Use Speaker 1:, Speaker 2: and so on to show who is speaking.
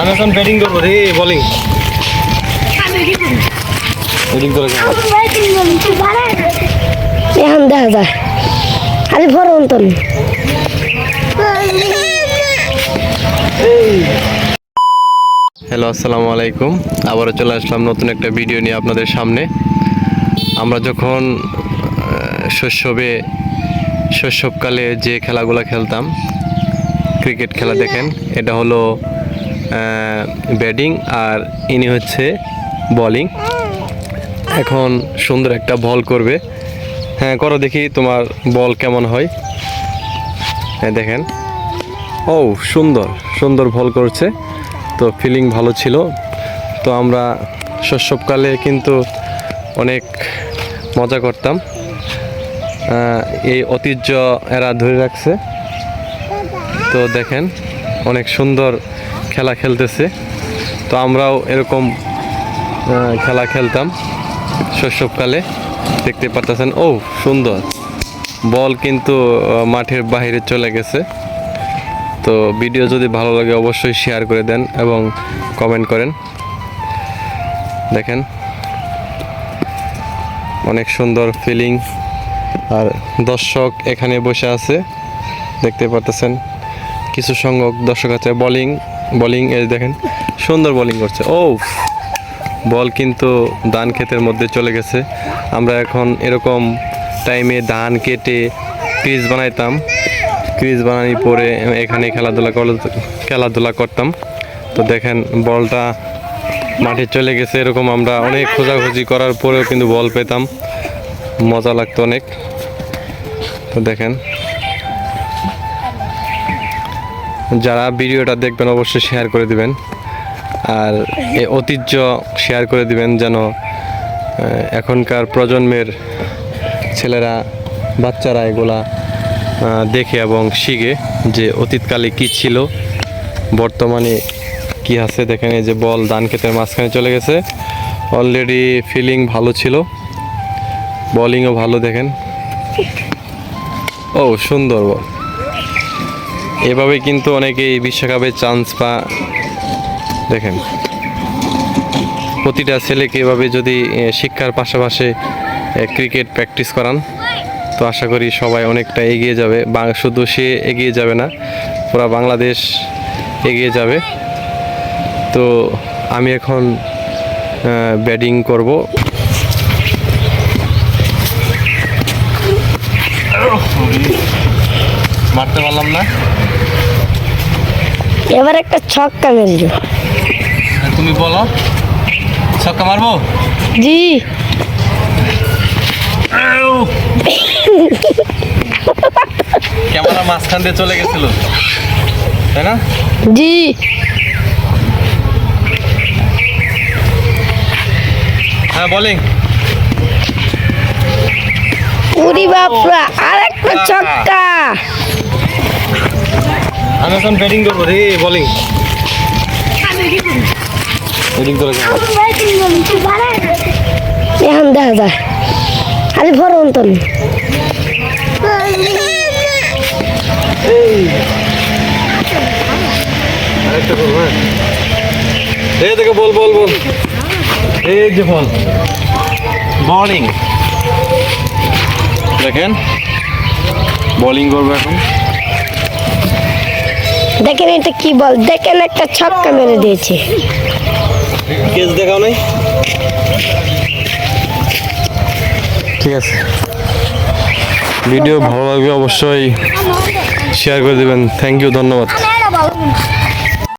Speaker 1: আমি এখন ব্যাটিং করব রে বোলিং ব্যাটিং করে
Speaker 2: এখন দেখা যায় আরে ভরো অন্তন
Speaker 1: হ্যালো আসসালামু আলাইকুম। আবারও চলে আসলাম নতুন একটা ভিডিও নিয়ে আপনাদের সামনে। আমরা যখন শৈশবে শৈশবকালে যে খেলাগুলো খেলতাম ক্রিকেট খেলা দেখেন এটা হলো ব্যাটিং আর ইনি হচ্ছে বলিং এখন সুন্দর একটা বল করবে। হ্যাঁ করো দেখি তোমার বল কেমন হয়। হ্যাঁ দেখেন। ও, সুন্দর সুন্দর বল করছে। তো ফিলিং ভালো ছিল। তো আমরা শৈশবকালে কিন্তু অনেক মজা করতাম। এই ঐতিহ্য এরা ধরে রাখছে। তো দেখেন, অনেক সুন্দর খেলা খেলতেছে। তো আমরাও এরকম খেলা খেলতাম শৈশবকালে। দেখতে পাচ্ছেন ও সুন্দর। বল কিন্তু মাঠের বাইরে চলে গেছে। তো ভিডিও যদি ভালো লাগে অবশ্যই শেয়ার করে দেন এবং কমেন্ট করেন। দেখেন, অনেক সুন্দর ফিলিং আর দর্শক এখানে বসে আছে, দেখতে পাচ্ছেন কিছু সংখ্যক দর্শক আছে বোলিং বোলিং এই দেখেন, সুন্দর বোলিং করছে। ও বল কিন্তু ধান ক্ষেতের মধ্যে চলে গেছে। আমরা এখন এরকম টাইমে ধান কেটে পিচ বানাইতাম। ক্রিজ বানানি পরে এখানে খেলাধুলা খেলাধুলা করতাম। তো দেখেন বলটা মাঠে চলে গেছে। এরকম আমরা অনেক খোঁজাখুঁজি করার পরেও কিন্তু বল পেতাম। মজা লাগতো অনেক। তো দেখেন যারা ভিডিওটা দেখবেন অবশ্যই শেয়ার করে দিবেন। আর এই ঐতিহ্য শেয়ার করে দিবেন যেন এখনকার প্রজন্মের ছেলেরা, বাচ্চারা এগুলা দেখে এবং শিখে যে অতীতকালে কি ছিল, বর্তমানে কি আছে। দেখেন এই যে বল ধান ক্ষেতের মাঝখানে চলে গেছে। অলরেডি ফিলিং ভালো ছিল। বোলিংও ভালো, দেখেন। ও, সুন্দর বল এভাবে কিন্তু অনেকেই বিশ্বকাপে চান্স পা, দেখেন। প্রতিটা ছেলেকে এভাবে যদি শিক্ষার পাশাপাশি ক্রিকেট প্র্যাকটিস করান, তো আশা করি সবাই অনেকটা এগিয়ে যাবে। শুধু সে এগিয়ে যাবে না, পুরো বাংলাদেশ এগিয়ে যাবে। তো আমি এখন ব্যাটিং করব। মারতে পারলাম না।
Speaker 2: এবার একটা ছক্কা মেরেছ
Speaker 1: তুমি বলো। ছক্কা মারবো?
Speaker 2: জি।
Speaker 1: ক্যামেরা মাঝখান দিয়ে চলে গেছিল। তাই না?
Speaker 2: জি।
Speaker 1: হ্যাঁ বলিং।
Speaker 2: উরি বাপরা আর একটা ছক্কা।
Speaker 1: আমি এখন ব্যাটিং করব রে বলিং ব্যাটিং করে
Speaker 2: এখন দেখা যায় আরে ভরো অন্তন
Speaker 1: আরেকটা করব হ্যাঁ। এই দেখো বল বল বল। এই যে বল। বোলিং দেখেন। বোলিং করব এখন।
Speaker 2: দেখেন এটা কি বল? দেখেন একটা ছক্কা মেরে দিয়েছে।
Speaker 1: কেস দেখাও নাই? ঠিক আছে। ভিডিও ভালো লাগবে অবশ্যই শেয়ার করে দেবেন। থ্যাংক ইউ ধন্যবাদ।